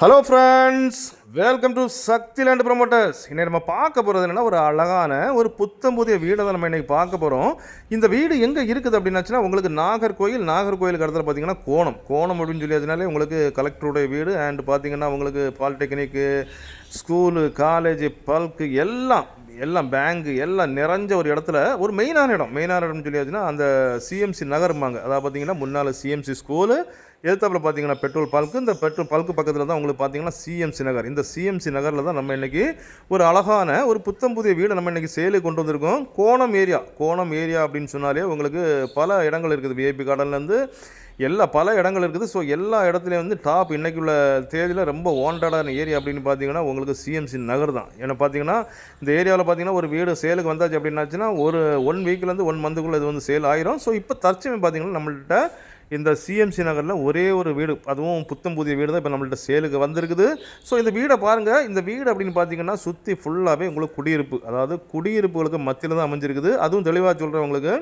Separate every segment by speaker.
Speaker 1: Hello friends welcome to Sakthi Land Promoters இன்னைக்கு நம்ம பார்க்க போகிறது என்னென்னா ஒரு அழகான ஒரு புத்தம் புதிய வீடை தான் நம்ம இன்னைக்கு பார்க்க போகிறோம் இந்த வீடு எங்கே இருக்குது அப்படின்னாச்சுன்னா உங்களுக்கு நாகர்கோயில் நாகர்கோயிலுக்கு இடத்துல பார்த்தீங்கன்னா கோணம். கோணம் அப்படின்னு சொல்லியாச்சுனாலே உங்களுக்கு கலெக்டருடைய வீடு அண்ட் பார்த்தீங்கன்னா உங்களுக்கு பாலிடெக்னிக்கு ஸ்கூலு காலேஜ் பல்க்கு எல்லாம் எல்லாம் பேங்க்கு எல்லாம் நிறைஞ்ச ஒரு இடத்துல ஒரு மெயினான இடம். மெயினான இடம்னு சொல்லியாச்சுன்னா அந்த சிஎம்சி நகர்மாங்க அதாவது பார்த்தீங்கன்னா முன்னால் சிஎம்சி ஸ்கூலு எதிர்த்தாப்புல பார்த்தீங்கன்னா பெட்ரோல் பல்க்கு இந்த பெட்ரோல் பல்க்கு பக்கத்தில் தான் உங்களுக்கு பார்த்தீங்கன்னா சிஎம்சி நகர். இந்த சிஎம்சி நகரில் தான் நம்ம இன்றைக்கி ஒரு அழகான ஒரு புத்தம் புதிய வீடை நம்ம இன்றைக்கி சேலுக்கு கொண்டு வந்திருக்கோம். கோணம் ஏரியா கோணம் ஏரியா அப்படின்னு சொன்னாலே உங்களுக்கு பல இடங்கள் இருக்குது. விஐபி கார்டன்லேருந்து எல்லா பல இடங்கள் இருக்குது. ஸோ எல்லா இடத்துலையும் வந்து டாப் இன்றைக்கி உள்ள தேதியில் ரொம்ப வாண்டடான ஏரியா அப்படின்னு பார்த்தீங்கன்னா உங்களுக்கு சிஎம்சி நகர் தான். ஏன்னா பார்த்தீங்கன்னா இந்த ஏரியாவில் பார்த்தீங்கன்னா ஒரு வீடு சேலுக்கு வந்தாச்சு அப்படின்னாச்சுன்னா ஒரு ஒன் வீக்லேருந்து ஒன் மந்த்துக்குள்ளே இது வந்து சேல் ஆயிரும். ஸோ இப்போ தற்சமே பார்த்தீங்கன்னா நம்மள்கிட்ட இந்த சிஎம்சி நகரில் ஒரே ஒரு வீடு அதுவும் புத்தம் புதிய வீடு தான் இப்போ நம்மள்ட்ட சேலுக்கு வந்திருக்குது. ஸோ இந்த வீடை பாருங்கள் இந்த வீடு அப்படின்னு பார்த்தீங்கன்னா சுற்றி ஃபுல்லாகவே உங்களுக்கு குடியிருப்பு அதாவது குடியிருப்புகளுக்கு மத்தியில் தான் அமைஞ்சிருக்குது. அதுவும் தெளிவாக சொல்கிறேன் உங்களுக்கு.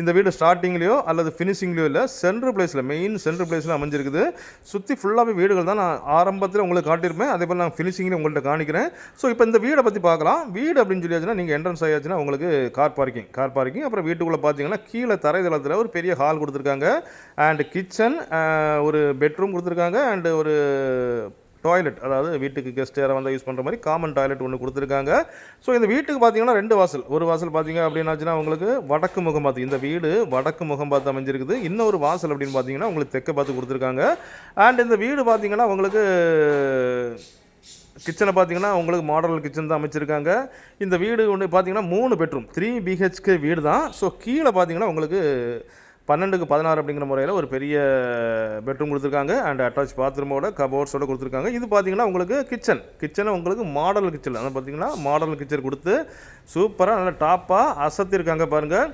Speaker 1: இந்த வீடு ஸ்டார்டிங்லேயோ அல்லது ஃபினிஷிங்லேயோ இல்லை சென்ட்ரு பிளேஸில் மெயின் சென்ட்ரு பிளேஸில் அமைஞ்சிருக்குது. சுற்றி ஃபுல்லாகவே வீடுகள் தான் நான் ஆரம்பத்தில் உங்களுக்கு காட்டியிருப்பேன். அதே போல் நான் ஃபினிஷிங்லேயும் உங்கள்கிட்ட காணிக்கிறேன் ஸோ இப்போ இந்த வீடை பற்றி பார்க்கலாம். வீடு அப்படின்னு சொல்லியாச்சுன்னா நீங்கள் என்ட்ரன்ஸ் ஆயாச்சுன்னா உங்களுக்கு கார் பார்க்கிங் கார் பார்க்கிங் அப்புறம் வீட்டுக்குள்ளே பார்த்தீங்கன்னா கீழே தரைதளத்தில் ஒரு பெரிய ஹால் கொடுத்துருக்காங்க. அண்ட் கிச்சன் ஒரு பெட்ரூம் கொடுத்துருக்காங்க. அண்டு ஒரு டாய்லெட் அதாவது வீட்டுக்கு கெஸ்ட் யாரை வந்தால் யூஸ் பண்ணுற மாதிரி காமன் டாய்லெட் ஒன்று கொடுத்துருக்காங்க. ஸோ இந்த வீட்டுக்கு பார்த்தீங்கன்னா ரெண்டு வாசல். ஒரு வாசல் பார்த்தீங்க அப்படின்னாச்சுன்னா உங்களுக்கு வடக்கு முகம் பார்த்து இந்த வீடு வடக்கு முகம் பார்த்து அமைஞ்சிருக்குது. இன்னொரு வாசல் அப்படின்னு பார்த்தீங்கன்னா உங்களுக்கு தெற்க பார்த்து கொடுத்துருக்காங்க. அண்ட் இந்த வீடு பார்த்தீங்கன்னா உங்களுக்கு கிச்சனை பார்த்தீங்கன்னா உங்களுக்கு மாடல் கிச்சன் தான் அமைச்சிருக்காங்க. இந்த வீடு ஒன்று பார்த்தீங்கன்னா மூணு பெட்ரூம் த்ரீ பிஹெச்கே வீடு தான் ஸோ கீழே பார்த்தீங்கன்னா உங்களுக்கு பன்னெண்டுக்கு பதினாறு அப்படிங்கிற முறையில் ஒரு பெரிய பெட்ரூம் கொடுத்துருக்காங்க. அண்ட் அட்டாச் பாத்ரூமோட கபோர்ட்ஸோட கொடுத்துருக்காங்க. இது பார்த்தீங்கன்னா உங்களுக்கு கிச்சன் கிச்சனை உங்களுக்கு மாடல் கிச்சன் அதை பார்த்தீங்கன்னா மாடல் கிச்சன் கொடுத்து சூப்பராக நல்லா டாப்பாக அசத்திருக்காங்க பாருங்கள்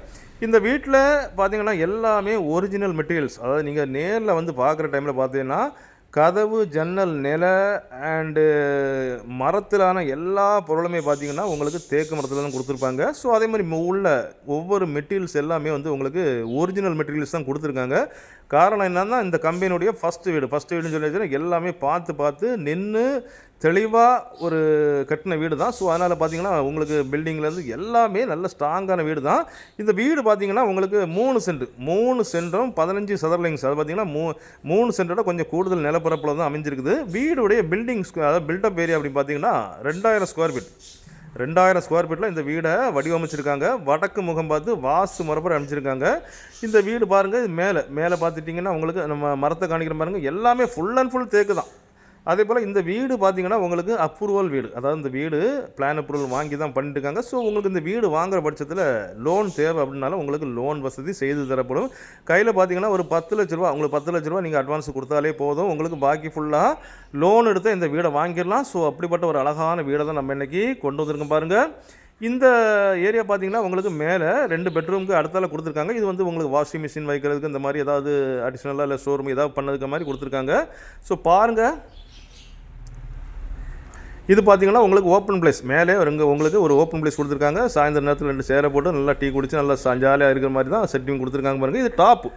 Speaker 1: இந்த வீட்டில் பார்த்தீங்கன்னா எல்லாமே ஒரிஜினல் மெட்டீரியல்ஸ் அதாவது நீங்கள் நேரில் வந்து பார்க்குற டைமில் பார்த்தீங்கன்னா கதவு ஜன்னல் நிலை அண்டு மரத்திலான எல்லா பொருளுமே பார்த்தீங்கன்னா உங்களுக்கு தேக்கு மரத்தில் தான் கொடுத்துருப்பாங்க. ஸோ அதே மாதிரி உள்ள ஒவ்வொரு மெட்டீரியல்ஸ் எல்லாமே வந்து உங்களுக்கு ஒரிஜினல் மெட்டீரியல்ஸ் தான் கொடுத்துருக்காங்க. காரணம் என்னன்னா இந்த கம்பெனியுடைய ஃபஸ்ட்டு வீடு. ஃபஸ்ட்டு வீடுன்னு சொல்லி எல்லாமே பார்த்து பார்த்து நின்று தெளிவாக ஒரு கட்டின வீடு தான் ஸோ அதனால் பார்த்தீங்கன்னா உங்களுக்கு பில்டிங்லேருந்து எல்லாமே நல்ல ஸ்ட்ராங்கான வீடு தான் இந்த வீடு பார்த்தீங்கன்னா உங்களுக்கு மூணு சென்ட் மூணு சென்ட்டும் பதினஞ்சு சதுரலிங்ஸ். அது பார்த்தீங்கன்னா மூ மூணு சென்ட்டோட கொஞ்சம் கூடுதல் நிலப்பரப்பில் தான் அமைஞ்சிருக்குது. வீடுடைய பில்டிங் அதாவது பில்டப் ஏரியா அப்படின்னு பார்த்தீங்கன்னா ரெண்டாயிரம் ஸ்கொயர் ஃபீட் ரெண்டாயிரம் ஸ்கொயர் ஃபீட்டில் இந்த வீடை வடிவமைச்சிருக்காங்க. வடக்கு முகம் பார்த்து வாஸ்து முறைப்படி அமைச்சிருக்காங்க. இந்த வீடு பாருங்கள் மேலே. மேலே பார்த்துட்டிங்கன்னா உங்களுக்கு நம்ம மரத்தை காணிக்கிற பாருங்கள் எல்லாமே ஃபுல் அண்ட் ஃபுல் தேக்கு தான் அதே போல் இந்த வீடு பார்த்தீங்கன்னா உங்களுக்கு அப்ரூவல் வீடு. அதாவது இந்த வீடு பிளான் அப்ரூவல் வாங்கி தான் பண்ணிட்டுருக்காங்க. ஸோ உங்களுக்கு இந்த வீடு வாங்குற பட்சத்தில் லோன் தேவை அப்படின்னாலும் உங்களுக்கு லோன் வசதி செய்து தரப்படும். கையில் பார்த்தீங்கன்னா ஒரு பத்து லட்ச ரூபா உங்களுக்கு பத்து லட்ச ரூபா நீங்கள் அட்வான்ஸ் கொடுத்தாலே போதும். உங்களுக்கு பாக்கி ஃபுல்லாக லோன் எடுத்து இந்த வீடை வாங்கிடலாம். ஸோ அப்படிப்பட்ட ஒரு அழகான வீடை தான் நம்ம இன்றைக்கி கொண்டு வந்திருக்கோம் பாருங்கள் இந்த ஏரியா பார்த்தீங்கன்னா உங்களுக்கு மேலே ரெண்டு பெட்ரூமுக்கு அடுத்தால கொடுத்துருக்காங்க. இது வந்து உங்களுக்கு வாஷிங் மிஷின் வைக்கிறதுக்கு இந்த மாதிரி ஏதாவது அடிஷ்னலாக இல்லை ஷோரூம் ஏதாவது பண்ணதுக்கு மாதிரி கொடுத்துருக்காங்க. ஸோ பாருங்கள் இது பார்த்தீங்கன்னா உங்களுக்கு ஓப்பன் பிளேஸ் மேலே இங்கே உங்களுக்கு ஒரு ஓப்பன் பிளேஸ் கொடுத்துருக்காங்க. சாயந்தர நேரத்தில் ரெண்டு சேரை போட்டு நல்லா டீ குடிச்சு நல்லா ஜாலியாக இருக்கிற மாதிரி தான் செட்டிங் கொடுத்துருக்காங்க பாருங்கள் இது டாப்பு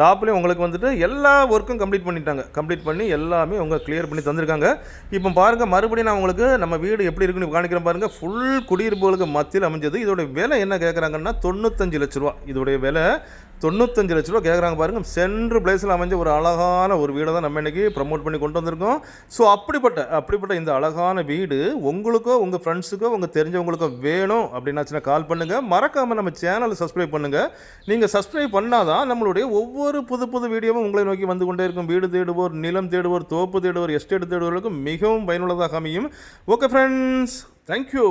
Speaker 1: டாப்லேயும் உங்களுக்கு வந்துட்டு எல்லா ஒர்க்கும் கம்ப்ளீட் பண்ணிட்டாங்க. கம்ப்ளீட் பண்ணி எல்லாமே அவங்க கிளியர் பண்ணி தந்திருக்காங்க. இப்போ பாருங்கள் மறுபடியும் நான் உங்களுக்கு நம்ம வீடு எப்படி இருக்குன்னு காணிக்கிறேன் பாருங்கள் ஃபுல் குடியிருப்புகளுக்கு மத்தியில் அமைஞ்சது. இதோடைய விலை என்ன கேட்குறாங்கன்னா தொண்ணூத்தஞ்சு லட்ச ரூபா. இதோடைய விலை தொண்ணூத்தஞ்சு லட்ச ரூபா கேட்குறாங்க பாருங்கள் சென்ட்ரு பிளேஸில் அமைஞ்ச ஒரு அழகான ஒரு வீடை தான் நம்ம இன்னைக்கு ப்ரமோட் பண்ணி கொண்டு வந்திருக்கோம். ஸோ அப்படிப்பட்ட அப்படிப்பட்ட இந்த அழகான வீடு உங்களுக்கோ உங்கள் ஃப்ரெண்ட்ஸுக்கோ உங்கள் தெரிஞ்சவங்களுக்கோ வேணும் அப்படின்னாச்சுன்னா கால் பண்ணுங்கள் மறக்காமல் நம்ம சேனலை சப்ஸ்கிரைப் பண்ணுங்கள் நீங்கள் சப்ஸ்கிரைப் பண்ணாதான் நம்மளுடைய ஒவ்வொரு ஒவ்வொரு புது புது வீடியோவும் உங்களை நோக்கி வந்து கொண்டே இருக்கும். வீடு தேடுவோர் நிலம் தேடுவோர் தோப்பு தேடுவோர் எஸ்டேட் தேடுவோர்களுக்கும் மிகவும் பயனுள்ளதாக அமையும். Okay friends thank you